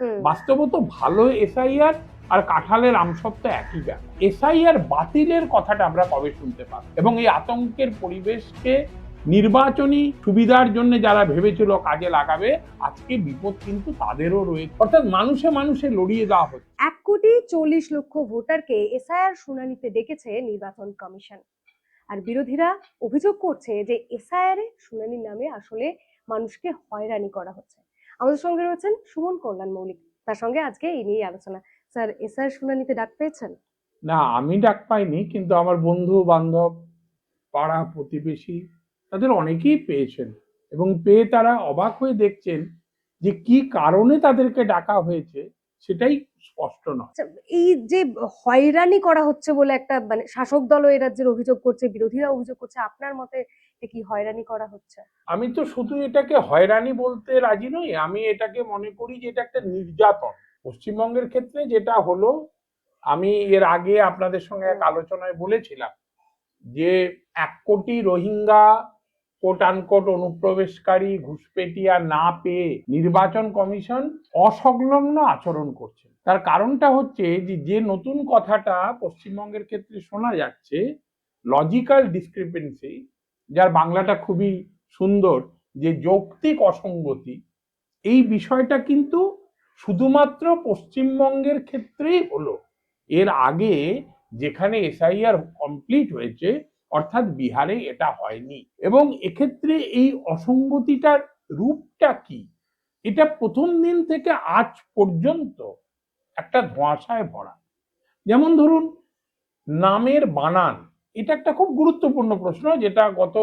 বাস্তবত ভালো এসআইআর আর কাঁঠালের আমসত্ব একই ব্যাপার। এসআইআর বাতিলের কথাটা আমরা কবে শুনতে পাব? এবং এই আতঙ্কের পরিবেশকে নির্বাচনী সুবিধার জন্য যারা ভেবেছিল কাজে লাগাবে আজকে বিপদ কিন্তু তাদেরও রয়েছে। অর্থাৎ মানুষে মানুষে লড়িয়ে দেওয়া হচ্ছে। এক কোটি চল্লিশ লক্ষ ভোটারকে এসআইআর শুনানিতে ডেকেছে নির্বাচন কমিশন। আর বিরোধীরা অভিযোগ করছে যে এসআইআর শুনানির নামে আসলে মানুষকে হয়রানি করা হচ্ছে। আমাদের সঙ্গে রয়েছেন সুমন কল্যাণ মৌলিক। তার সঙ্গে আজকে এই নিয়ে আলোচনা। স্যার এসআইআর শুনানিতে ডাক পেয়েছেন? না আমি ডাক পাইনি কিন্তু আমার বন্ধু বান্ধব পাড়া প্রতিবেশী তাদের অনেকেই পেয়েছেন। এবং পেয়ে তারা অবাক হয়ে দেখছেন যে কি কারণে তাদেরকে ডাকা হয়েছে সেটাই স্পষ্ট নয়। আচ্ছা, এই যে হয়রানি করা হচ্ছে বলে একটা মানে শাসক দলও এই রাজ্যের অভিযোগ করছে বিরোধীরা অভিযোগ করছে আপনার মতে এটা কি হয়রানি করা হচ্ছে? আমি তো শুধু এটাকে হয়রানি বলতে রাজি নই আমি এটাকে মনে করি যে এটা একটা নির্যাতন। পশ্চিমবঙ্গের ক্ষেত্রে যেটা হলো আমি এর আগে আপনাদের সঙ্গে এক আলোচনায় বলেছিলাম যে এক কোটি রোহিঙ্গা কোট আনকোট অনুপ্রবেশকারী ঘুষপেটিয়া না পেয়ে নির্বাচন কমিশন অসংলগ্ন আচরণ করছে। তার কারণটা হচ্ছে যে যে নতুন কথাটা পশ্চিমবঙ্গের ক্ষেত্রে শোনা যাচ্ছে লজিক্যাল ডিসক্রিপেন্সি যার বাংলাটা খুবই সুন্দর, যে যৌক্তিক অসঙ্গতি, এই বিষয়টা কিন্তু শুধুমাত্র পশ্চিমবঙ্গের ক্ষেত্রেই হলো। এর আগে যেখানে এসআইআর কমপ্লিট হয়েছে, অর্থাৎ বিহারে এটা হয়নি। এবং এক্ষেত্রে এই অসঙ্গতিটার রূপটা কি? এটা প্রথম দিন থেকে আজ পর্যন্ত একটা ধোঁয়াশায় ভরা। যেমন ধরুন, নামের বানান এটা একটা খুব গুরুত্বপূর্ণ প্রশ্ন যেটা গত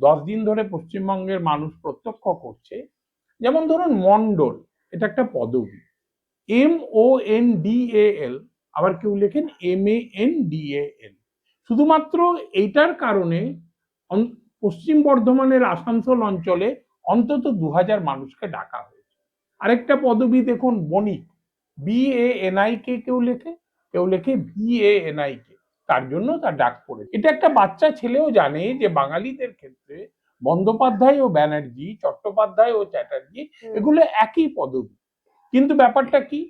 দশ দিন ধরে পশ্চিমবঙ্গের মানুষ প্রত্যক্ষ করছে। যেমন ধরুন মন্ডল, এটা একটা পদবি। M O N D L, আবার কেউ লেখেন M A N D A L. শুধুমাত্র এইটার কারণে পশ্চিম বর্ধমানের আসানসোল অঞ্চলে অন্তত দু হাজার মানুষকে ডাকা হয়েছে। আরেকটা পদবি দেখুন, Banik, B A N I K কেউ লেখে? কেউ লেখে V A N I K. তার জন্য তার ডাক পড়ে এটা একটা বাচ্চা ছেলেও জানে যে বাঙালিদের ক্ষেত্রে বন্দ্যোপাধ্যায় ও ব্যানার্জি চট্টোপাধ্যায় ও চ্যাটার্জি এগুলো একই পদবি। কিন্তু ব্যাপারটা কি?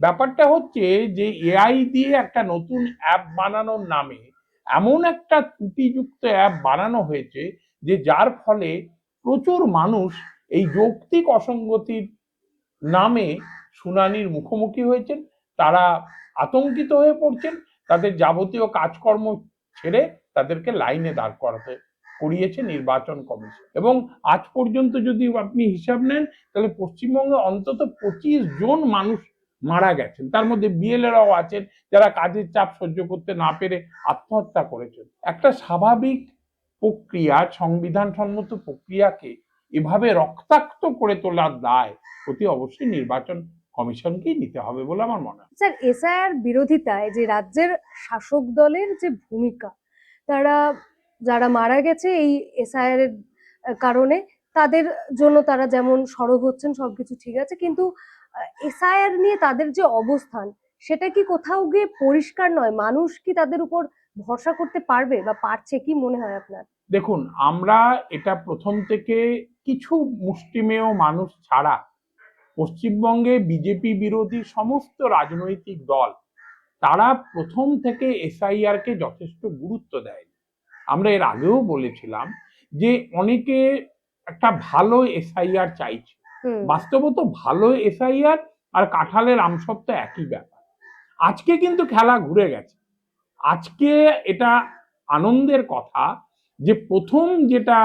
ব্যাপারটা হচ্ছে যে এআই দিয়ে একটা নতুন অ্যাপ বানানোর নামে এমন একটা ত্রুটিযুক্ত অ্যাপ বানানো হয়েছে যে যার ফলে প্রচুর মানুষ এই যৌক্তিক অসঙ্গতির নামে শুনানির মুখোমুখি হয়েছেন তারা আতঙ্কিত হয়ে পড়ছেন তাদের যাবতীয় কাজকর্ম ছেড়ে তাদেরকে লাইনে দাঁড় করাতে করিয়েছে নির্বাচন কমিশন। এবং আজ পর্যন্ত যদি আপনি হিসাব নেন, তাহলে পশ্চিমবঙ্গে অন্তত পঁচিশ জন মানুষ মারা গেছেন। তার মধ্যে বিএলএরাও আছেন, যারা কাজের চাপ সহ্য করতে না পেরে আত্মহত্যা করেছেন। একটা স্বাভাবিক প্রক্রিয়া সংবিধান সম্মত প্রক্রিয়াকে এভাবে রক্তাক্ত করে তোলার দায় অতি অবশ্যই নির্বাচন কমিশনকেই নিতে হবে বলে আমার মনে হয়। স্যার এসআইআর বিরোধিতায় যে রাজ্যের শাসক দলের যে ভূমিকা তারা যারা মারা গেছে এই এসআইআর এর কারণে তাদের জন্য তারা যেমন সরব হচ্ছেন সবকিছু ঠিক আছে কিন্তু এসআইআর নিয়ে তাদের যে অবস্থান সেটা কি কোথাও গিয়ে পরিষ্কার নয়? মানুষ কি তাদের উপর ভরসা করতে পারবে বা পারছে কি মনে হয় আপনার? দেখুন আমরা এটা প্রথম থেকে কিছু মুষ্টিমেয় মানুষ ছাড়া পশ্চিমবঙ্গে বিজেপি বিরোধী সমস্ত রাজনৈতিক দল তারা প্রথম থেকে এসআইআর কে যথেষ্ট গুরুত্ব দেয় আমরা এর আগেও বলেছিলাম যে অনেকে একটা ভালো এসআইআর চাইছে। বাস্তবত ভালো এসআইআর আর কাঁঠালের আমসত্ব একই ব্যাপার। আজকে কিন্তু খেলা ঘুরে গেছে। আজকে এটা আনন্দের কথা যে প্রথম যেটা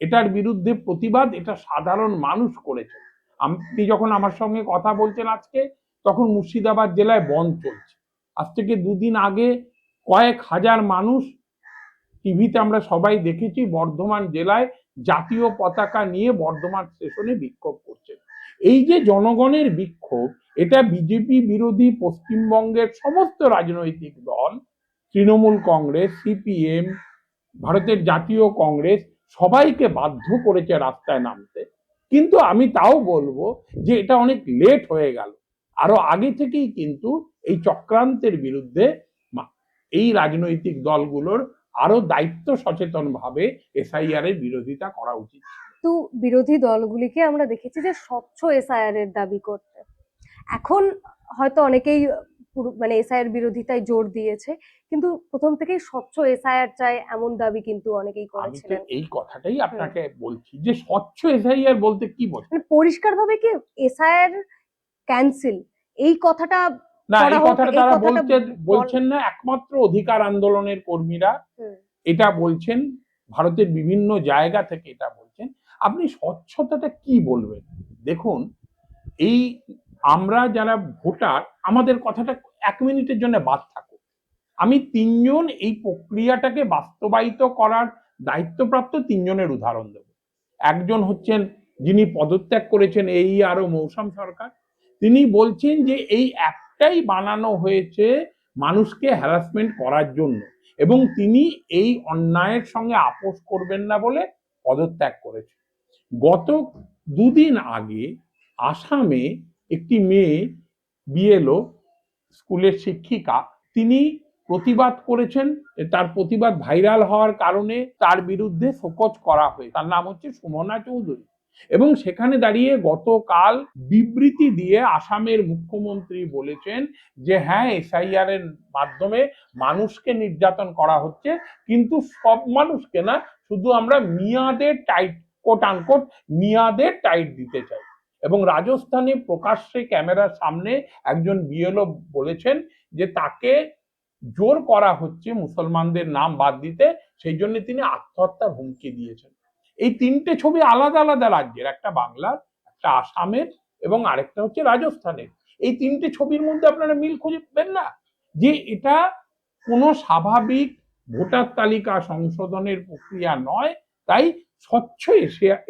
এটার বিরুদ্ধে প্রতিবাদ এটা সাধারণ মানুষ করেছে। আপনি যখন আমার সঙ্গে কথা বলছেন আজকে, তখন মুর্শিদাবাদ জেলায় বন্ধ চলছে। আজ থেকে দুদিন আগে কয়েক হাজার মানুষ টিভিতে আমরা সবাই দেখেছি বর্ধমান জেলায় জাতীয় পতাকা নিয়ে বর্ধমান স্টেশনে বিক্ষোভ করছে। এই যে জনগণের বিক্ষোভ, এটা বিজেপি বিরোধী পশ্চিমবঙ্গের সমস্ত রাজনৈতিক দল, তৃণমূল কংগ্রেস, সিপিএম, ভারতের জাতীয় কংগ্রেস, সবাইকে বাধ্য করেছে রাস্তায় নামতে। কিন্তু আমি তাও বলব যে এটা অনেক লেট হয়ে গেল। আরও আগে থেকেই কিন্তু এই চক্রান্তের বিরুদ্ধে এই রাজনৈতিক দলগুলোর আরও দায়িত্ব সচেতন ভাবে এসআইআর এর বিরোধিতা করা উচিত। কিন্তু বিরোধী দলগুলিকে আমরা দেখেছি যে স্বচ্ছ এসআইআর এর দাবি করতে। এখন হয়তো অনেকেই মানে এসআইআর বিরোধিতায় জোর দিয়েছে। কিন্তু প্রথম থেকেই স্বচ্ছ এসআইআর চাই এমন দাবি কিন্তু অনেকেই করেছিলেন। এই কথাটাই আপনাকে বলছি যে স্বচ্ছ এসআইআর বলতে কি বোঝ মানে পরিষ্কারভাবে কি এসআইআর ক্যান্সেল এই কথাটা না এই কথাটা তারা বলতে বলছেন না একমাত্র অধিকার আন্দোলনের কর্মীরা এটা বলছেন ভারতের বিভিন্ন জায়গা থেকে এটা বলছেন। আপনি স্বচ্ছতাটা কি বলবেন? দেখুন এই আমরা যারা ভোটার আমাদের কথাটা এক মিনিটের জন্য বাদ থাকুক আমি তিনজন এই প্রক্রিয়াটাকে বাস্তবায়িত করার দায়িত্বপ্রাপ্ত তিনজনের উদাহরণ দেব। একজন হচ্ছেন যিনি পদত্যাগ করেছেন এই আরও মৌসুম সরকার। তিনি বলছেন যে এই অ্যাপটাই বানানো হয়েছে মানুষকে হ্যারাসমেন্ট করার জন্য এবং তিনি এই অন্যায়ের সঙ্গে আপোষ করবেন না বলে পদত্যাগ করেছে গত দুদিন আগে আসামে একটি মেয়ে বিএলও স্কুলের শিক্ষিকা, তিনি প্রতিবাদ করেছেন, তার প্রতিবাদ ভাইরাল হওয়ার কারণে তার বিরুদ্ধে শোকজ করা হয় তার নাম হচ্ছে সুমনা চৌধুরী। এবং সেখানে দাঁড়িয়ে গতকাল বিবৃতি দিয়ে আসামের মুখ্যমন্ত্রী বলেছেন যে হ্যাঁ এসআইআর এর মাধ্যমে মানুষকে নির্যাতন করা হচ্ছে, কিন্তু সব মানুষকে না, শুধু আমরা মিয়াদের টাইট কোট আনকোট মিয়াদের টাইট দিতে চাই। এবং রাজস্থানে প্রকাশ্যে ক্যামেরার সামনে একজন বিএলও বলেছেন যে তাকে জোর করা হচ্ছে মুসলমানদের নাম বাদ দিতে, সেই জন্য তিনি আত্মহত্যার হুমকি দিয়েছেন। এই তিনটে ছবি আলাদা আলাদা রাজ্যের, একটা বাংলার, একটা আসামের এবং আরেকটা হচ্ছে রাজস্থানের। এই তিনটে ছবির মধ্যে আপনারা মিল খুঁজবেন না? যে এটা কোনো স্বাভাবিক ভোটার তালিকা সংশোধনের প্রক্রিয়া নয় তাই স্বচ্ছ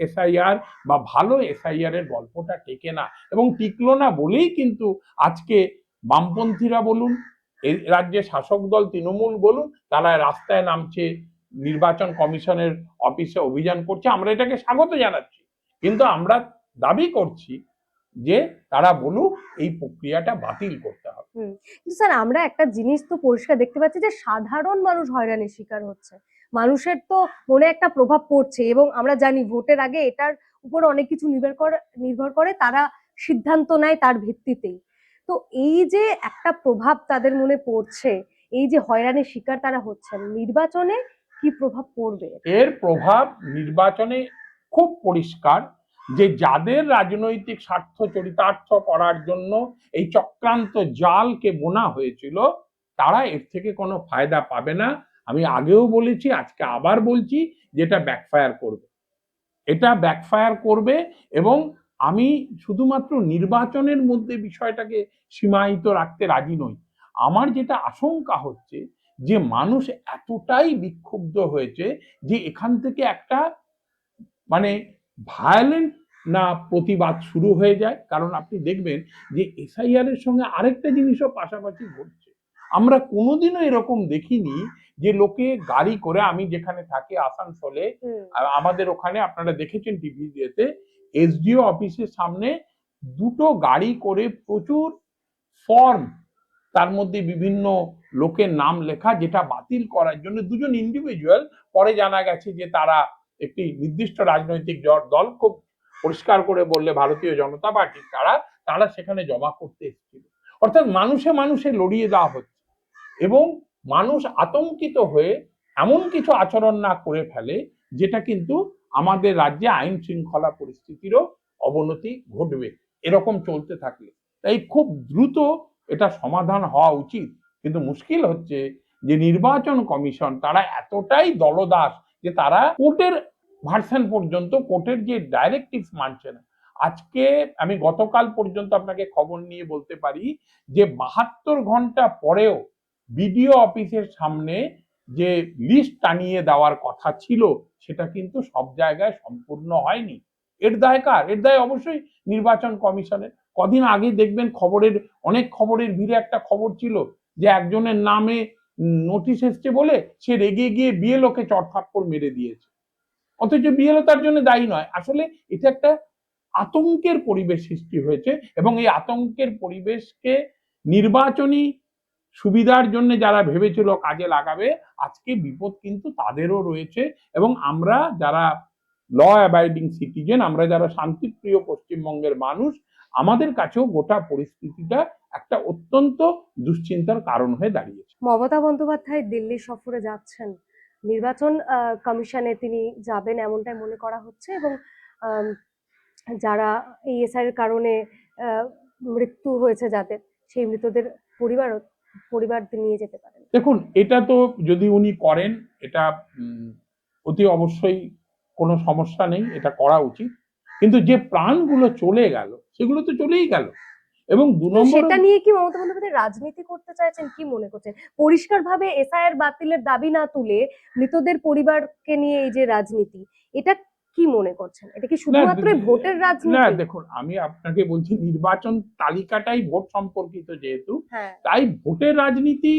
এসআইআর বা ভালো এসআইআর এর গল্পটা টেকে না এবং টিকলো না বলেই কিন্তু আজকে বামপন্থীরা বলুন এই রাজ্যে শাসক দল তৃণমূল বলুন, তারা রাস্তায় নামছে, নির্বাচন কমিশনের অফিসে অভিযান করছে, আমরা এটাকে স্বাগত জানাচ্ছি। কিন্তু আমরা দাবি করছি যে তারা বলুক এই প্রক্রিয়াটা বাতিল করতে কিন্তু স্যার, আমরা একটা জিনিস তো পরিষ্কার দেখতে পাচ্ছি যে, সাধারণ মানুষ হয়রানির শিকার হচ্ছে। মানুষের তো মনে একটা প্রভাব পড়ছে এবং আমরা জানি ভোটের আগে এটার উপর অনেক কিছু নির্ভর করে নির্ভর করে, তারা সিদ্ধান্ত নেয় তার ভিত্তিতেই। তো এই যে একটা প্রভাব তাদের মনে পড়ছে, এই যে হয়রানির শিকার তারা হচ্ছেন, নির্বাচনে কি প্রভাব পড়বে? এর প্রভাব নির্বাচনে খুব পরিষ্কার। যে যাদের রাজনৈতিক স্বার্থ চরিতার্থ করার জন্য এই চক্রান্ত জালকে বোনা হয়েছিল, তারা এর থেকে কোনো ফায়দা পাবে না। আমি আগেও বলেছি, আজকে আবার বলছি, যেটা ব্যাকফায়ার করবে। এটা ব্যাকফায়ার করবে এবং আমি শুধুমাত্র নির্বাচনের মধ্যে বিষয়টাকে সীমায়িত রাখতে রাজি নই। আমার যেটা আশঙ্কা হচ্ছে, যে মানুষ এতটাই বিক্ষুব্ধ হয়েছে যে এখান থেকে একটা মানে ভায়োলেন্ট না প্রতিবাদ শুরু হয়ে যায়। কারণ আপনি দেখবেন যে এসআইআর এর সঙ্গে আরেকটা জিনিসও পাশাপাশি ঘটছে। আমরা কোনোদিনও এরকম দেখিনি যে লোকে গাড়ি করে আমি যেখানে থাকি আসানসোলে আর আমাদের ওখানে আপনারা দেখেছেন টিভিতে এসডিও অফিসের সামনে দুটো গাড়ি করে প্রচুর ফর্ম তার মধ্যে বিভিন্ন লোকের নাম লেখা যেটা বাতিল করার জন্য দুজন ইন্ডিভিজুয়াল পরে জানা গেছে যে তারা একটি নির্দিষ্ট রাজনৈতিক দল খুব পরিষ্কার করে বললে ভারতীয় জনতা পার্টি তারা তারা সেখানে জমা করতে এসেছিল। অর্থাৎ মানুষে মানুষে লড়িয়ে দেওয়া হচ্ছে। এবং মানুষ আতঙ্কিত হয়ে এমন কিছু আচরণ না করে ফেলে, যেটা কিন্তু আমাদের রাজ্যে আইন শৃঙ্খলা পরিস্থিতিরও অবনতি ঘটবে। এরকম চলতে থাকলে। তাই খুব দ্রুত এটা সমাধান হওয়া উচিত। কিন্তু মুশকিল হচ্ছে যে নির্বাচন কমিশন তারা এতটাই দলদাস যে তারা কোর্টের ভার্সন পর্যন্ত কোর্টের যে ডাইরেক্টিভ মানছে না। আজকে আমি গতকাল পর্যন্ত আপনাকে খবর নিয়ে বলতে পারি যে বাহাত্তর ঘণ্টা পরেও বিডিও অফিসের সামনে যে লিস্ট টানিয়ে দেওয়ার কথা ছিল, সেটা কিন্তু সব জায়গায় সম্পূর্ণ হয়নি। এর দায় কার? এর দায় অবশ্যই নির্বাচন কমিশনের। কদিন আগে দেখবেন খবরের, অনেক খবরের ভিড়ে একটা খবর ছিল যে একজনের নামে নোটিশ এসছে বলে সে রেগে গিয়ে বিএলওকে চড়থাপ্পড় মেরে দিয়েছে। অথচ বিএলও তার জন্য দায়ী নয়। আসলে এটা একটা আতঙ্কের পরিবেশ সৃষ্টি হয়েছে এবং এই আতঙ্কের পরিবেশকে নির্বাচনী সুবিধার জন্য যারা ভেবেছিল কাজে লাগাবে, আজকে বিপদ কিন্তু তাদেরও রয়েছে এবং আমরা যারা ল অ্যাবাইডিং সিটিজেন আমরা যারা শান্তিপ্রিয় পশ্চিমবঙ্গের মানুষ, আমাদের কাছেও গোটা পরিস্থিতিটা একটা অত্যন্ত দুশ্চিন্তার কারণ হয়ে দাঁড়িয়েছে। মমতা বন্দ্যোপাধ্যায় দিল্লি সফরে যাচ্ছেন। নির্বাচন কমিশনে তিনি যাবেন এমনটাই মনে করা হচ্ছে এবং যারা এই এসআইয়ের কারণে মৃত্যু হয়েছে যাদের, সেই মৃতদের পরিবার পরিবার নিয়ে যেতে পারেন। দেখুন, এটা তো যদি উনি করেন, এটা অতি অবশ্যই কোনো সমস্যা নেই, এটা করা উচিত। কিন্তু যে প্রাণগুলো চলে গেল, সেগুলো তো চলেই গেল। এবং দু নম্বর সেটা নিয়ে কি মমতা বন্দ্যোপাধ্যায় রাজনীতি করতে চাইছেন? কি মনে করছেন? পরিষ্কারভাবে এসআইআর বাতিলের দাবি না তুলে মৃতদের পরিবারকে নিয়ে এই যে রাজনীতি এটা কি মনে করছেন? এটা কি শুধুমাত্র ভোটের না রাজনীতি? দেখুন আমি আপনাকে বলছি নির্বাচন তালিকাটাই ভোট সম্পর্কিত যেহেতু হ্যাঁ। তাই ভোটের রাজনীতি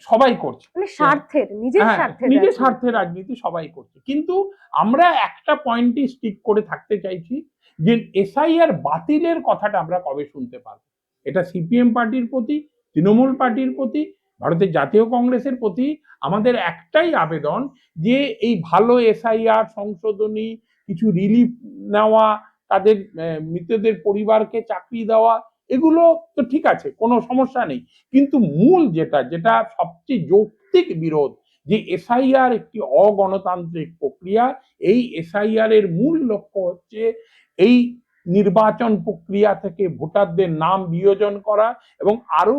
সবাই করছে। মানে স্বার্থের নিজের হ্যাঁ, স্বার্থের নিজের রাজনীতি। স্বার্থের রাজনীতি সবাই করছে। কিন্তু আমরা একটা পয়েন্টই স্টিক করে থাকতে চাইছি যে এসআইআর বাতিলের কথাটা আমরা কবে শুনতে পারব এটা সিপিএম পার্টির প্রতি, তৃণমূল পার্টির প্রতি, ভারতের জাতীয় কংগ্রেসের প্রতি আমাদের একটাই আবেদন যে এই ভালো এসআইআর সংশোধনী, কিছু রিলিফ নেওয়া, তাদের মৃতদের পরিবারকে চাকরি দেওয়া, এগুলো তো ঠিক আছে, কোনো সমস্যা নেই। কিন্তু মূল যেটা যেটা সবচেয়ে যৌক্তিক বিরোধ যে এসআইআর একটি অগণতান্ত্রিক প্রক্রিয়া, এই এসআইআর এর মূল লক্ষ্য হচ্ছে এই নির্বাচন প্রক্রিয়া থেকে ভোটারদের নাম বিয়োজন করা এবং আরও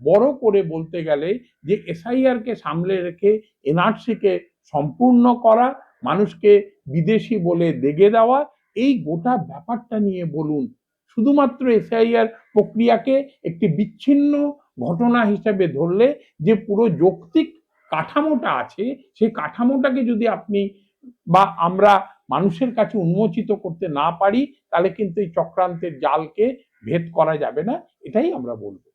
বড় করে বলতে গেলে যে এসআইআর কে সামলে রেখে এনআরসি কে সম্পূর্ণ করা, মানুষকে বিদেশি বলে দেগে দেওয়া, এই গোটা ব্যাপারটা নিয়ে বলুন। শুধুমাত্র এসআইআর প্রক্রিয়াকে একটি বিচ্ছিন্ন ঘটনা হিসেবে ধরলে যে পুরো যৌক্তিক কাঠামোটা আছে, সেই কাঠামোটাকে যদি আপনি বা আমরা মানুষের কাছে উন্মোচিত করতে না পারি, তাহলে কিন্তু এই চক্রান্তের জালকে ভেদ করা যাবে না, এটাই আমরা বলব।